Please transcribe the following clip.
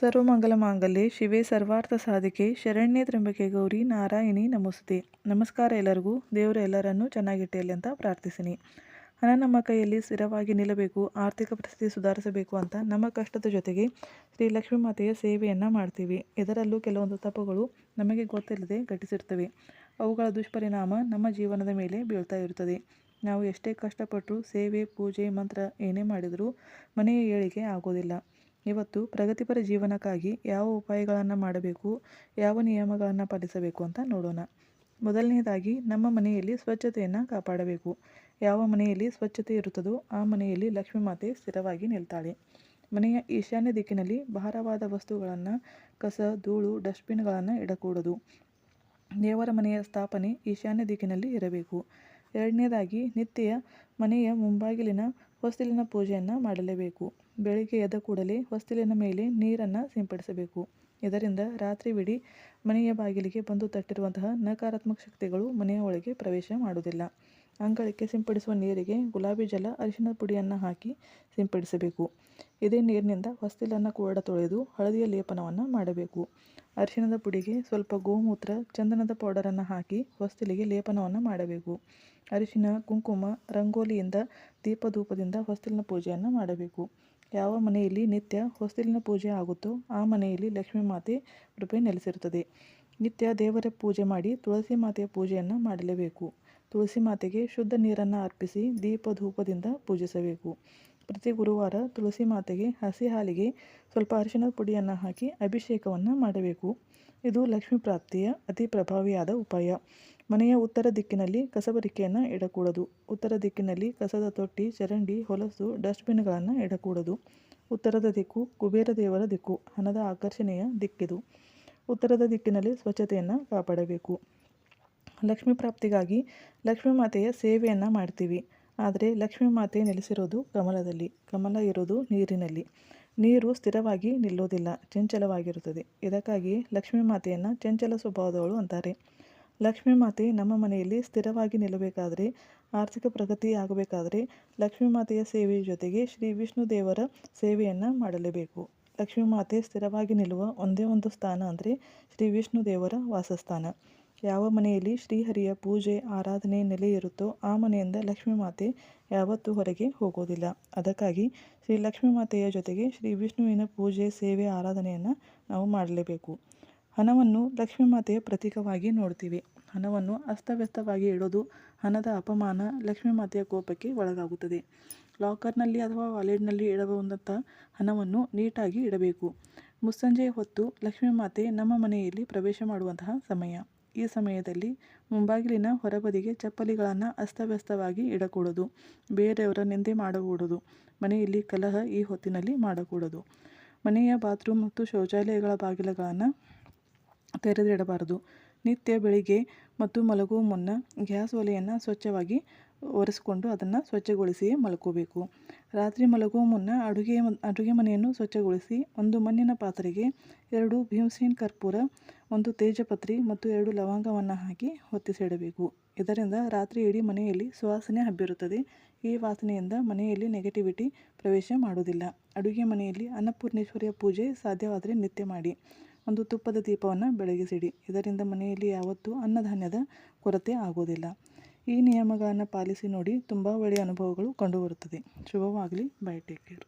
ಸರ್ವಮಂಗಲ ಮಾಂಗಲ್ಯೆ ಶಿವೆ ಸರ್ವಾರ್ಥ ಸಾಧಿಕೆ, ಶರಣ್ಯ ತ್ರಂಬಿಕೆ ಗೌರಿ, ನಾರಾಯಣಿ ನಮಸ್ತೆ. ನಮಸ್ಕಾರ ಎಲ್ಲರಿಗೂ. ದೇವರು ಎಲ್ಲರನ್ನೂ ಚೆನ್ನಾಗಿಟ್ಟಿರಲಿ ಅಂತ ಪ್ರಾರ್ಥಿಸಿನಿ. ಹಣ ನಮ್ಮ ಕೈಯಲ್ಲಿ ಸ್ಥಿರವಾಗಿ ನಿಲ್ಲಬೇಕು, ಆರ್ಥಿಕ ಪರಿಸ್ಥಿತಿ ಸುಧಾರಿಸಬೇಕು ಅಂತ ನಮ್ಮ ಕಷ್ಟದ ಜೊತೆಗೆ ಶ್ರೀ ಲಕ್ಷ್ಮೀ ಮಾತೆಯ ಸೇವೆಯನ್ನು ಮಾಡ್ತೀವಿ. ಇದರಲ್ಲೂ ಕೆಲವೊಂದು ತಪ್ಪುಗಳು ನಮಗೆ ಗೊತ್ತಿಲ್ಲದೆ ಘಟಿಸಿರ್ತವೆ ಅವುಗಳ ದುಷ್ಪರಿಣಾಮ ನಮ್ಮ ಜೀವನದ ಮೇಲೆ ಬೀಳ್ತಾ ಇರುತ್ತದೆ. ನಾವು ಎಷ್ಟೇ ಕಷ್ಟಪಟ್ಟರೂ ಸೇವೆ, ಪೂಜೆ, ಮಂತ್ರ ಏನೇ ಮಾಡಿದರೂ ಮನೆಯ ಏಳಿಗೆ ಆಗೋದಿಲ್ಲ. ಇವತ್ತು ಪ್ರಗತಿಪರ ಜೀವನಕ್ಕಾಗಿ ಯಾವ ಉಪಾಯಗಳನ್ನು ಮಾಡಬೇಕು, ಯಾವ ನಿಯಮಗಳನ್ನು ಪಾಲಿಸಬೇಕು ಅಂತ ನೋಡೋಣ. ಮೊದಲನೇದಾಗಿ, ನಮ್ಮ ಮನೆಯಲ್ಲಿ ಸ್ವಚ್ಛತೆಯನ್ನು ಕಾಪಾಡಬೇಕು. ಯಾವ ಮನೆಯಲ್ಲಿ ಸ್ವಚ್ಛತೆ ಇರುತ್ತದೋ ಆ ಮನೆಯಲ್ಲಿ ಲಕ್ಷ್ಮೀ ಮಾತೆ ಸ್ಥಿರವಾಗಿ ನಿಲ್ತಾಳೆ. ಮನೆಯ ಈಶಾನ್ಯ ದಿಕ್ಕಿನಲ್ಲಿ ಭಾರವಾದ ವಸ್ತುಗಳನ್ನು, ಕಸ, ಧೂಳು, ಡಸ್ಟ್ಬಿನ್ಗಳನ್ನು ಇಡಕೂಡದು. ದೇವರ ಮನೆಯ ಸ್ಥಾಪನೆ ಈಶಾನ್ಯ ದಿಕ್ಕಿನಲ್ಲಿ ಇರಬೇಕು. ಎರಡನೇದಾಗಿ, ನಿತ್ಯ ಮನೆಯ ಮುಂಬಾಗಿಲಿನ ಹೊಸ್ತಿಲಿನ ಪೂಜೆಯನ್ನು ಮಾಡಲೇಬೇಕು. ಬೆಳಿಗ್ಗೆ ಎದ್ದ ಕೂಡಲೇ ಹೊಸ್ತಿಲಿನ ಮೇಲೆ ನೀರನ್ನು ಸಿಂಪಡಿಸಬೇಕು. ಇದರಿಂದ ರಾತ್ರಿವಿಡೀ ಮನೆಯ ಬಾಗಿಲಿಗೆ ಬಂದು ತಟ್ಟಿರುವಂತಹ ನಕಾರಾತ್ಮಕ ಶಕ್ತಿಗಳು ಮನೆಯ ಒಳಗೆ ಪ್ರವೇಶ ಮಾಡುವುದಿಲ್ಲ. ಅಂಗಳಕ್ಕೆ ಸಿಂಪಡಿಸುವ ನೀರಿಗೆ ಗುಲಾಬಿ ಜಲ, ಅರಿಶಿನ ಪುಡಿಯನ್ನು ಹಾಕಿ ಸಿಂಪಡಿಸಬೇಕು. ಇದೇ ನೀರಿನಿಂದ ಹೊಸ್ತಿಲನ್ನು ಕೂಡ ತೊಳೆದು ಹಳದಿಯ ಲೇಪನವನ್ನು ಮಾಡಬೇಕು. ಅರಿಶಿಣದ ಪುಡಿಗೆ ಸ್ವಲ್ಪ ಗೋಮೂತ್ರ, ಚಂದನದ ಪೌಡರನ್ನು ಹಾಕಿ ಹೊಸ್ತಿಲಿಗೆ ಲೇಪನವನ್ನು ಮಾಡಬೇಕು. ಅರಿಶಿನ ಕುಂಕುಮ, ರಂಗೋಲಿಯಿಂದ ದೀಪಧೂಪದಿಂದ ಹೊಸ್ತಿಲಿನ ಪೂಜೆಯನ್ನು ಮಾಡಬೇಕು. ಯಾವ ಮನೆಯಲ್ಲಿ ನಿತ್ಯ ಹೊಸ್ತಿಲಿನ ಪೂಜೆ ಆಗುತ್ತೋ ಆ ಮನೆಯಲ್ಲಿ ಲಕ್ಷ್ಮೀ ಮಾತೆ ಕೃಪೆ ನೆಲೆಸಿರುತ್ತದೆ. ನಿತ್ಯ ದೇವರ ಪೂಜೆ ಮಾಡಿ ತುಳಸಿ ಮಾತೆಯ ಪೂಜೆಯನ್ನು ಮಾಡಲೇಬೇಕು. ತುಳಸಿ ಮಾತೆಗೆ ಶುದ್ಧ ನೀರನ್ನು ಅರ್ಪಿಸಿ ದೀಪ ಧೂಪದಿಂದ ಪೂಜಿಸಬೇಕು. ಪ್ರತಿ ಗುರುವಾರ ತುಳಸಿ ಮಾತೆಗೆ ಹಸಿ ಹಾಲಿಗೆ ಸ್ವಲ್ಪ ಅರಿಶಿನ ಪುಡಿಯನ್ನು ಹಾಕಿ ಅಭಿಷೇಕವನ್ನು ಮಾಡಬೇಕು. ಇದು ಲಕ್ಷ್ಮೀ ಪ್ರಾಪ್ತಿಯ ಅತಿ ಪ್ರಭಾವಿಯಾದ ಉಪಾಯ. ಮನೆಯ ಉತ್ತರ ದಿಕ್ಕಿನಲ್ಲಿ ಕಸಬರಿಕೆಯನ್ನು ಇಡಕೂಡದು. ಉತ್ತರ ದಿಕ್ಕಿನಲ್ಲಿ ಕಸದ ತೊಟ್ಟಿ, ಚರಂಡಿ, ಹೊಲಸು, ಡಸ್ಟ್ಬಿನ್ಗಳನ್ನು ಇಡಕೂಡದು. ಉತ್ತರದ ದಿಕ್ಕು ಕುಬೇರ ದೇವರ ದಿಕ್ಕು, ಹಣದ ಆಕರ್ಷಣೆಯ ದಿಕ್ಕಿದು. ಉತ್ತರದ ದಿಕ್ಕಿನಲ್ಲಿ ಸ್ವಚ್ಛತೆಯನ್ನು ಕಾಪಾಡಬೇಕು. ಲಕ್ಷ್ಮೀ ಪ್ರಾಪ್ತಿಗಾಗಿ ಲಕ್ಷ್ಮೀ ಮಾತೆಯ ಸೇವೆಯನ್ನು ಮಾಡ್ತೀವಿ. ಆದರೆ ಲಕ್ಷ್ಮೀ ಮಾತೆ ನೆಲೆಸಿರೋದು ಕಮಲದಲ್ಲಿ. ಕಮಲ ಇರೋದು ನೀರಿನಲ್ಲಿ. ನೀರು ಸ್ಥಿರವಾಗಿ ನಿಲ್ಲೋದಿಲ್ಲ, ಚಂಚಲವಾಗಿರುತ್ತದೆ. ಇದಕ್ಕಾಗಿ ಲಕ್ಷ್ಮೀ ಮಾತೆಯನ್ನು ಚಂಚಲ ಸ್ವಭಾವದವಳು ಅಂತಾರೆ. ಲಕ್ಷ್ಮೀ ಮಾತೆ ನಮ್ಮ ಮನೆಯಲ್ಲಿ ಸ್ಥಿರವಾಗಿ ನಿಲ್ಲಬೇಕಾದರೆ, ಆರ್ಥಿಕ ಪ್ರಗತಿ ಆಗಬೇಕಾದರೆ ಲಕ್ಷ್ಮೀ ಮಾತೆಯ ಸೇವೆಯ ಜೊತೆಗೆ ಶ್ರೀ ವಿಷ್ಣು ದೇವರ ಸೇವೆಯನ್ನು ಮಾಡಲೇಬೇಕು. ಲಕ್ಷ್ಮೀ ಮಾತೆ ಸ್ಥಿರವಾಗಿ ನಿಲ್ಲುವ ಒಂದೇ ಒಂದು ಸ್ಥಾನ ಅಂದರೆ ಶ್ರೀ ವಿಷ್ಣು ದೇವರ ವಾಸಸ್ಥಾನ. ಯಾವ ಮನೆಯಲ್ಲಿ ಶ್ರೀಹರಿಯ ಪೂಜೆ, ಆರಾಧನೆ ನೆಲೆಯಿರುತ್ತೋ ಆ ಮನೆಯಿಂದ ಲಕ್ಷ್ಮೀ ಮಾತೆ ಯಾವತ್ತೂ ಹೊರಗೆ ಹೋಗೋದಿಲ್ಲ. ಅದಕ್ಕಾಗಿ ಶ್ರೀ ಲಕ್ಷ್ಮೀ ಮಾತೆಯ ಜೊತೆಗೆ ಶ್ರೀ ವಿಷ್ಣುವಿನ ಪೂಜೆ, ಸೇವೆ, ಆರಾಧನೆಯನ್ನು ನಾವು ಮಾಡಲೇಬೇಕು. ಹಣವನ್ನು ಲಕ್ಷ್ಮೀ ಮಾತೆಯ ಪ್ರತೀಕವಾಗಿ ನೋಡ್ತೀವಿ. ಹಣವನ್ನು ಅಸ್ತವ್ಯಸ್ತವಾಗಿ ಇಡೋದು ಹಣದ ಅಪಮಾನ ಲಕ್ಷ್ಮೀ ಮಾತೆಯ ಕೋಪಕ್ಕೆ ಒಳಗಾಗುತ್ತದೆ. ಲಾಕರ್ನಲ್ಲಿ ಅಥವಾ ವಾಲೆಟ್ನಲ್ಲಿ ಇಡಬಹುದಂಥ ಹಣವನ್ನು ನೀಟಾಗಿ ಇಡಬೇಕು. ಮುಸ್ಸಂಜೆ ಹೊತ್ತು ಲಕ್ಷ್ಮೀ ಮಾತೆ ನಮ್ಮ ಮನೆಯಲ್ಲಿ ಪ್ರವೇಶ ಮಾಡುವಂತಹ ಸಮಯ. ಈ ಸಮಯದಲ್ಲಿ ಮುಂಬಾಗಿಲಿನ ಹೊರಬದಿಗೆ ಚಪ್ಪಲಿಗಳನ್ನು ಅಸ್ತವ್ಯಸ್ತವಾಗಿ ಇಡಕೂಡದು. ಬೇರೆಯವರ ನಿಂದೆ ಮಾಡಕೂಡದು. ಮನೆಯಲ್ಲಿ ಕಲಹ ಈ ಹೊತ್ತಿನಲ್ಲಿ ಮಾಡಕೂಡದು. ಮನೆಯ ಬಾತ್ರೂಮ್ ಮತ್ತು ಶೌಚಾಲಯಗಳ ಬಾಗಿಲುಗಳನ್ನು ತೆರೆದಿಡಬಾರದು. ನಿತ್ಯ ಬೆಳಿಗ್ಗೆ ಮತ್ತು ಮಲಗುವ ಮುನ್ನ ಗ್ಯಾಸ್ ಒಲೆಯನ್ನು ಸ್ವಚ್ಛವಾಗಿ ಒರೆಸ್ಕೊಂಡು ಅದನ್ನು ಸ್ವಚ್ಛಗೊಳಿಸಿಯೇ ಮಲ್ಕೋಬೇಕು ರಾತ್ರಿ ಮಲಗುವ ಮುನ್ನ ಅಡುಗೆ ಅಡುಗೆ ಮನೆಯನ್ನು ಸ್ವಚ್ಛಗೊಳಿಸಿ ಒಂದು ಮಣ್ಣಿನ ಪಾತ್ರೆಗೆ ಎರಡು ಭೀಮಸೇನ್ ಕರ್ಪೂರ ಒಂದು ತೇಜಪತ್ರಿ ಮತ್ತು ಎರಡು ಲವಂಗವನ್ನು ಹಾಕಿ ಹೊತ್ತಿಸಿಡಬೇಕು. ಇದರಿಂದ ರಾತ್ರಿ ಇಡೀ ಮನೆಯಲ್ಲಿ ಸುವಾಸನೆ ಹಬ್ಬಿರುತ್ತದೆ. ಈ ವಾಸನೆಯಿಂದ ಮನೆಯಲ್ಲಿ ನೆಗೆಟಿವಿಟಿ ಪ್ರವೇಶ ಮಾಡುವುದಿಲ್ಲ. ಅಡುಗೆ ಮನೆಯಲ್ಲಿ ಅನ್ನಪೂರ್ಣೇಶ್ವರಿಯ ಪೂಜೆ ಸಾಧ್ಯವಾದರೆ ನಿತ್ಯ ಮಾಡಿ. ಒಂದು ತುಪ್ಪದ ದೀಪವನ್ನು ಬೆಳಗಿಸಿಡಿ. ಇದರಿಂದ ಮನೆಯಲ್ಲಿ ಯಾವತ್ತೂ ಅನ್ನಧಾನ್ಯದ ಕೊರತೆ ಆಗೋದಿಲ್ಲ ಈ ನಿಯಮಗಳನ್ನು ಪಾಲಿಸಿ ನೋಡಿ ತುಂಬ ಒಳ್ಳೆಯ ಅನುಭವಗಳು ಕಂಡುಬರುತ್ತದೆ. ಶುಭವಾಗಲಿ. Bye take care